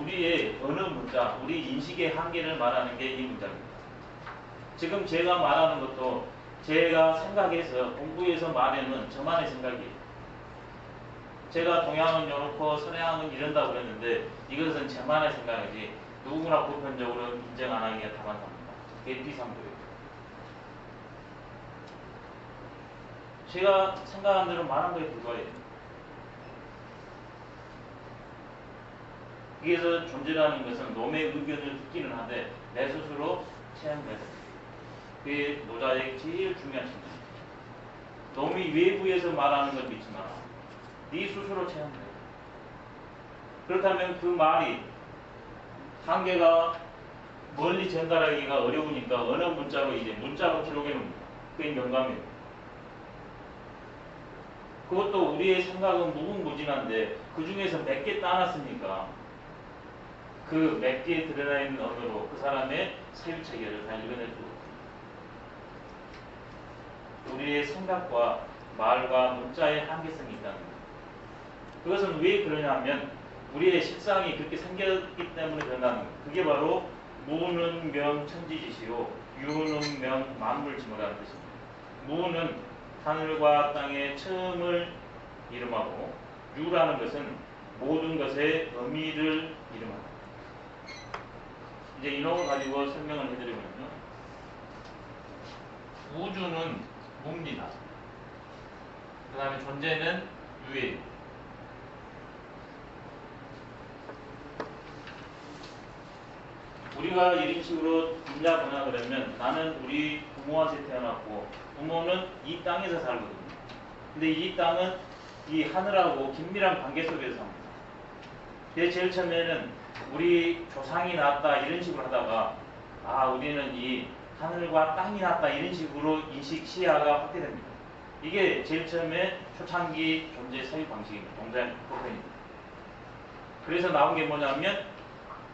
우리의 어느 문자, 우리 인식의 한계를 말하는 게 이 문자입니다. 지금 제가 말하는 것도 제가 생각해서 공부해서 말하는 저만의 생각이에요. 제가 동양은 요렇고 서양은 이런다고 그랬는데 이것은 저만의 생각이지 누구나 보편적으로 인정 안 하기가 다반사입니다. 그게 비상도예요. 제가 생각한 대로 말한 거에 불과해요. 여기서 존재라는 것은 놈의 의견을 듣기는 하되 내 스스로 체험해야. 그게 노자의 제일 중요한 측면입니다. 놈이 외부에서 말하는 걸 믿지 마라. 네 스스로 체험해. 그렇다면 그 말이 한계가 멀리 전달하기가 어려우니까 어느 문자로 이제 문자로 기록해 놓습니다. 그게 명감이에요. 그것도 우리의 생각은 무궁무진한데 그 중에서 몇개 따놨으니까 그몇 개에 드러나 있는 언어로 그 사람의 사유 체계를 다 읽어내주고 우리의 생각과 말과 문자의 한계성이 있다는 거예요. 그것은 왜 그러냐면 우리의 식상이 그렇게 생겼기 때문에 그런다는 거예요. 그게 바로 무는 명 천지지시요 유는 명 만물지무라는 뜻입니다. 무는 하늘과 땅의 처음을 이름하고 유라는 것은 모든 것의 의미를 이름합니다. 이제 이놈을 가지고 설명을 해드리면요. 우주는 무입니다. 그 다음에 존재는 유예입니다. 우리가 이런 식으로 분야 번역을 하면 나는 우리 부모한테 태어났고 부모는 이 땅에서 살거든요. 근데 이 땅은 이 하늘하고 긴밀한 관계 속에서 삽니다. 제일 처음에는 우리 조상이 낳았다 이런 식으로 하다가 아 우리는 이 하늘과 땅이 낳았다 이런 식으로 인식 시야가 확대됩니다. 이게 제일 처음에 초창기 존재 사유 방식입니다. 동작 보편입니다. 그래서 나온 게 뭐냐면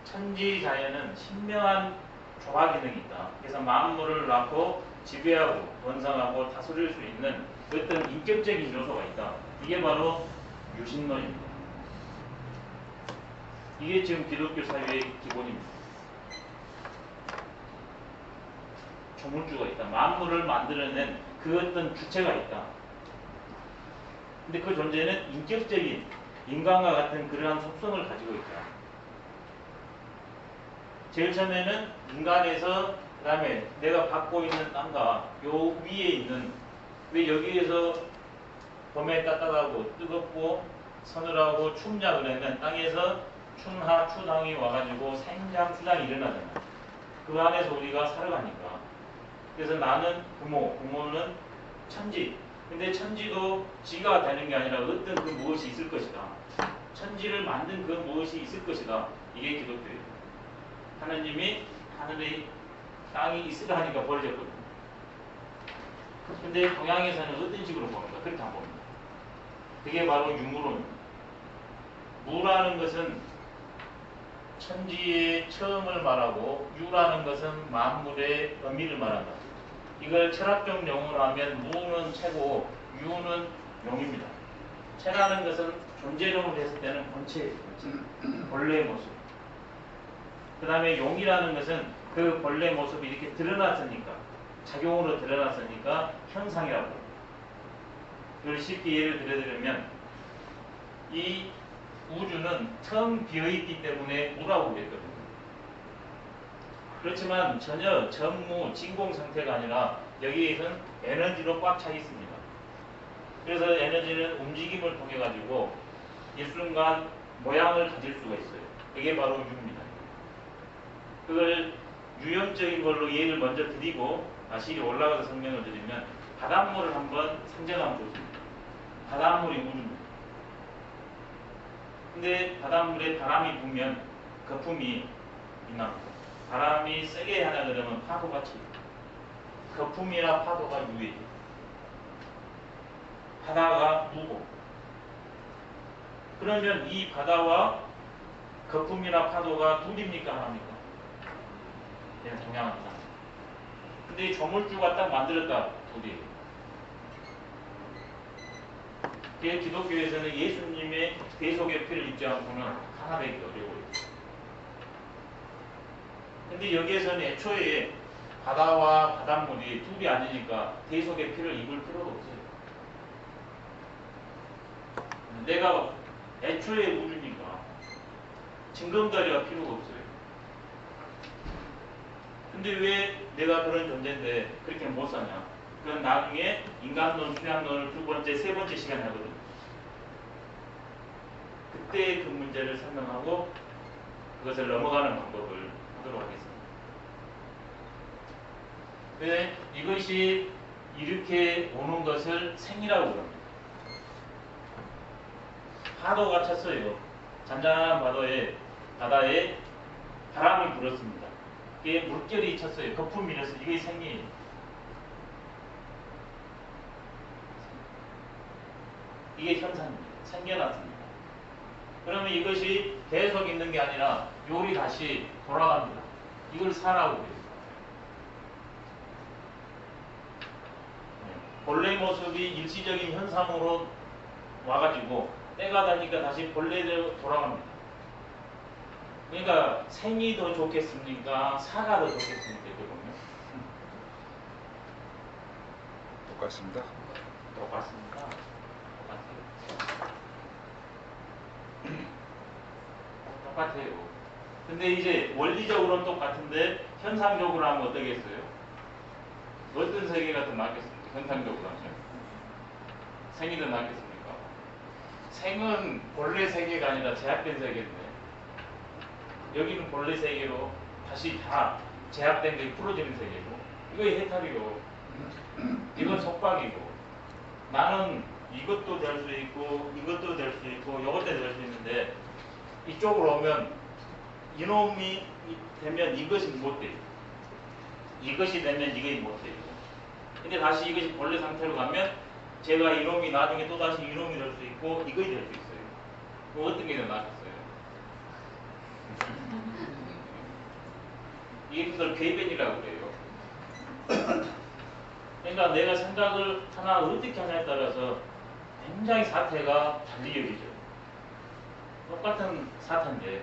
천지 자연은 신명한 조화 기능이 있다. 그래서 만물을 낳고 지배하고 원상하고 다스릴 수 있는 어떤 인격적인 요소가 있다. 이게 바로 유신론입니다. 이게 지금 기독교 사회의 기본입니다. 조물주가 있다. 만물을 만들어낸 그 어떤 주체가 있다. 근데 그 존재는 인격적인 인간과 같은 그러한 속성을 가지고 있다. 제일 처음에는 인간에서 그 다음에 내가 받고 있는 땅과 요 위에 있는 왜 여기에서 봄에 따뜻하고 뜨겁고 서늘하고 춥냐 그러면 땅에서 춘하 추당이 와가지고 생장 수장이 일어나잖아. 그 안에서 우리가 살아가니까. 그래서 나는 부모, 부모는 천지. 근데 천지도 지가 되는 게 아니라 어떤 그 무엇이 있을 것이다. 천지를 만든 그 무엇이 있을 것이다. 이게 기독교예요. 하나님이 하늘의 땅이 있으라 하니까 버려졌거든요. 근데 동양에서는 어떤 식으로 보는가? 그렇게 안 봅니다. 그게 바로 유무론입니다. 무라는 것은 천지의 처음을 말하고 유라는 것은 만물의 의미를 말한다. 이걸 철학적 용어로 하면 무는 체고 유는 용입니다. 체라는 것은 존재론으로 했을 때는 본체예요. 본래의 모습. 그 다음에 용이라는 것은 그 본래 모습이 이렇게 드러났으니까 작용으로 드러났으니까 현상이라고. 이걸 쉽게 예를 들어드리면 이 우주는 텅 비어있기 때문에 무라고 그랬거든요. 그렇지만 전혀 전무, 진공 상태가 아니라 여기에선 에너지로 꽉 차 있습니다. 그래서 에너지는 움직임을 통해 가지고 일순간 모양을 가질 수가 있어요. 그게 바로 유입니다. 그걸 유형적인 걸로 예를 먼저 드리고 다시 올라가서 설명을 드리면 바닷물을 한번 상정하면 좋습니다. 바닷물이 우주입니다. 근데 바닷물에 바람이 불면 거품이 빛납니다. 바람이 세게 하나 그러면 칩니다. 거품이나 파도가 유예해요. 바다가 무고. 그러면 이 바다와 거품이나 파도가 둘입니까 하나입니까? 네, 동양합니다. 근데 이 조물주가 딱 만들었다 둘이에요. 그게 기독교에서는 예수님 의 대속의 피를 입지 않고는 하나 되기 어려워요. 근데 여기에서는 애초에 바다와 바닷물이 둘이 아니니까 대속의 피를 입을 필요가 없어요. 내가 애초에 우주니까 징검다리가 필요가 없어요. 근데 왜 내가 그런 존재인데 그렇게 못 사냐? 그건 나중에 인간론, 수량론을 두 번째, 세 번째 시간에 하거든요. 그때 그 문제를 설명하고 그것을 넘어가는 방법을 하도록 하겠습니다. 왜 이것이 이렇게 오는 것을 생이라고 합니다. 파도가 쳤어요. 잔잔한 바다에 바다에 바람이 불었습니다. 이게 물결이 쳤어요. 거품이 일어서 이게 생이에요. 이게 현상입니다. 생겨났습니다. 그러면 이것이 계속 있는 게 아니라 요리 다시 돌아갑니다. 이걸 사라고 해요. 네. 본래 모습이 일시적인 현상으로 와가지고 때가 되니까 다시 본래대로 돌아갑니다. 그러니까 생이 더 좋겠습니까? 사가 더 좋겠습니까? 이거 보면 똑같습니다. 똑같습니다. 똑같아요. 똑같아요. 근데 이제 원리적으로는 똑같은데 현상적으로 하면 어떠겠어요? 어떤 세계가 더 낫겠습니까? 현상적으로 하면 생이 더 낫겠습니까? 생은 본래 세계가 아니라 제약된 세계인데 여기는 본래 세계로 다시 다 제약된 게 풀어지는 세계고 이거 해탈이고 이건 속박이고 나는 이것도 될 수 있고 이것도 될 수 있고 이것도 될 수 있는데 이쪽으로 오면 이놈이 되면 이것이 못 돼요. 이것이 되면 이것이 못 돼요. 근데 다시 이것이 본래 상태로 가면 제가 이놈이 나중에 또 다시 이놈이 될 수 있고 이것이 될 수 있어요. 그 어떤 게 더 낫겠어요? 이게 그걸 괴변이라고 그래요. 그러니까 내가 생각을 하나 어떻게 하냐에 따라서 굉장히 사태가 달리 여기죠. 똑같은 사태인데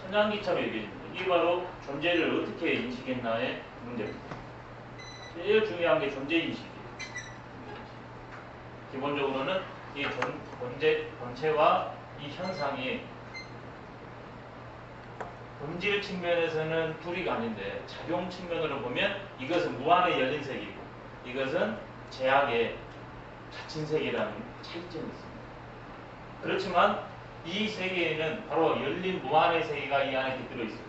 천장기처럼 여겨집니다. 이게 바로 존재를 어떻게 인식했나의 문제입니다. 제일 중요한 게 존재 인식이에요. 기본적으로는 이 존, 존재, 본체와 이 현상이 본질 측면에서는 둘이가 아닌데 작용 측면으로 보면 이것은 무한의 열린 세계이고 이것은 제약의 닫힌 세계라는 차이점이 있습니다. 그렇지만 이 세계에는 바로 열린 무한의 세계가 이 안에 깃들어 있어요.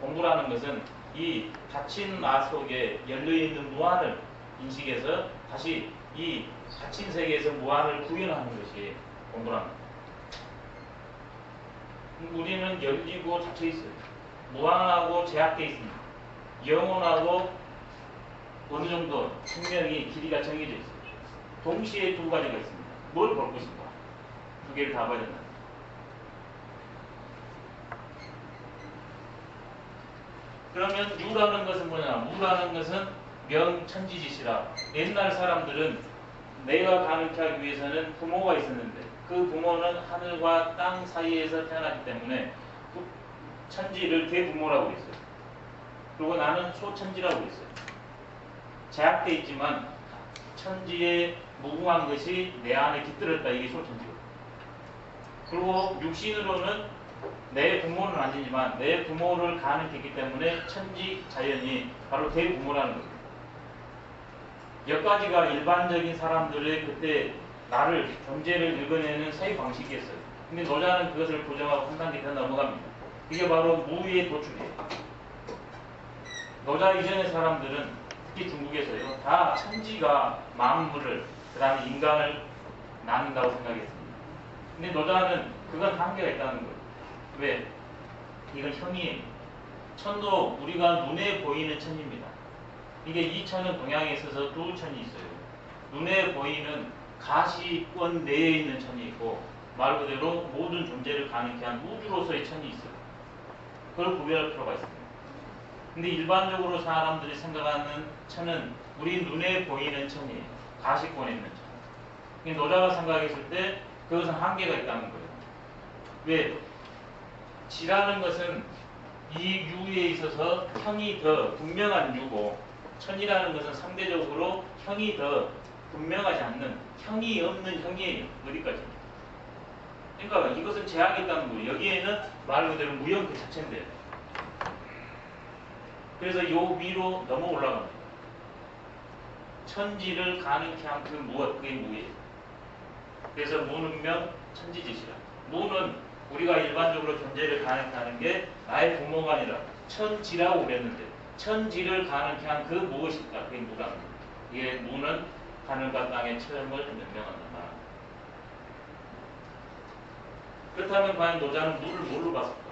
공부라는 것은 이 닫힌 나 속에 열려있는 무한을 인식해서 다시 이 닫힌 세계에서 무한을 구현하는 것이 공부라는 겁니다. 우리는 열리고 닫혀 있어요. 무한하고 제약되어 있습니다. 영원하고 어느 정도 생명이 길이가 정해져 있어요. 동시에 두 가지가 있습니다. 뭘 볼 것인가? 두 개를 다 봐야 된다. 그러면 유라는 것은 뭐냐? 무라는 것은 명천지짓이라. 옛날 사람들은 내가 가능케 하기 위해서는 부모가 있었는데 그 부모는 하늘과 땅 사이에서 태어났기 때문에 그 천지를 대부모라고 했어요. 그리고 나는 소천지라고 했어요. 제약돼 있지만 천지에 무궁한 것이 내 안에 깃들었다 이게 소천지고 그리고 육신으로는 내 부모는 아니지만 내 부모를 가능했기 때문에 천지 자연이 바로 대부모라는 겁니다. 몇 가지가 일반적인 사람들의 그때 나를 존재를 읽어내는 세 방식이었어요. 근데 노자는 그것을 단계 더 넘어갑니다. 이게 바로 무위의 도출이에요. 노자 이전의 사람들은 특히 중국에서요 다 천지가 만물을 그 다음에 인간을 나눈다고 생각했습니다. 근데 노자는 그건 한계가 있다는 거예요. 왜? 이건 현이에요. 천도 우리가 눈에 보이는 천입니다. 이게 이 천은 동양에 있어서 두 천이 있어요. 눈에 보이는 가시권 내에 있는 천이 있고 말 그대로 모든 존재를 가능케 한 우주로서의 천이 있어요. 그걸 구별할 필요가 있습니다. 근데 일반적으로 사람들이 생각하는 천은 우리 눈에 보이는 천이에요. 가시권에 있는 천. 노자가 생각했을 때 그것은 한계가 있다는 거예요. 왜? 지라는 것은 이 유에 있어서 형이 더 분명한 유고 천이라는 것은 상대적으로 형이 더 분명하지 않는 형이 없는 형이에요. 어디까지? 그러니까 이것은 제약이 있다는 거예요. 여기에는 말 그대로 무형 그 자체인데. 그래서 요 위로 넘어 올라갑니다. 천지를 가는 그냥 그 무엇 그게 무예요. 그래서 무는명 천지짓이라. 무는 우리가 일반적으로 존재를 가능하는 게 나의 부모가 아니라 천지라고 그랬는데 천지를 가능한 그 무엇이 있다. 그게 거예요. 이게 무는 하늘과 땅의 처음을 명명한다. 그렇다면 과연 노자는 물을 뭘로 봤을까?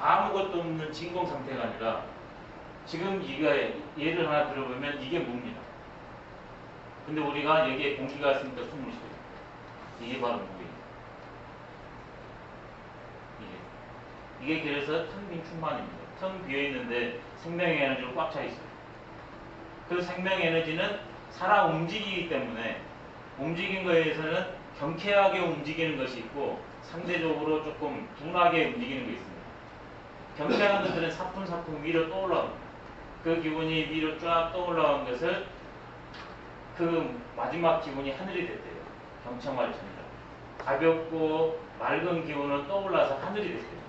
아무것도 없는 진공 상태가 아니라 지금 이가 예를 하나 들어보면 이게 무입니다. 근데 우리가 여기에 공기가 있으니까 숨을 쉬어요. 이게 바로 무예요. 이게. 이게 그래서 텅빈 충만입니다. 텅 비어 있는데 생명의 에너지로 꽉 차 있어요. 그 생명 에너지는 살아 움직이기 때문에 움직인 거에 의해서는 경쾌하게 움직이는 것이 있고 상대적으로 조금 둔하게 움직이는 게 있습니다. 경쾌한 것들은 사뿐사뿐 위로 떠올라옵니다. 그 기분이 위로 쫙 떠올라온 것을 그 마지막 기분이 하늘이 됐대요. 경청말천이라. 가볍고 맑은 기운은 떠올라서 하늘이 됐대요.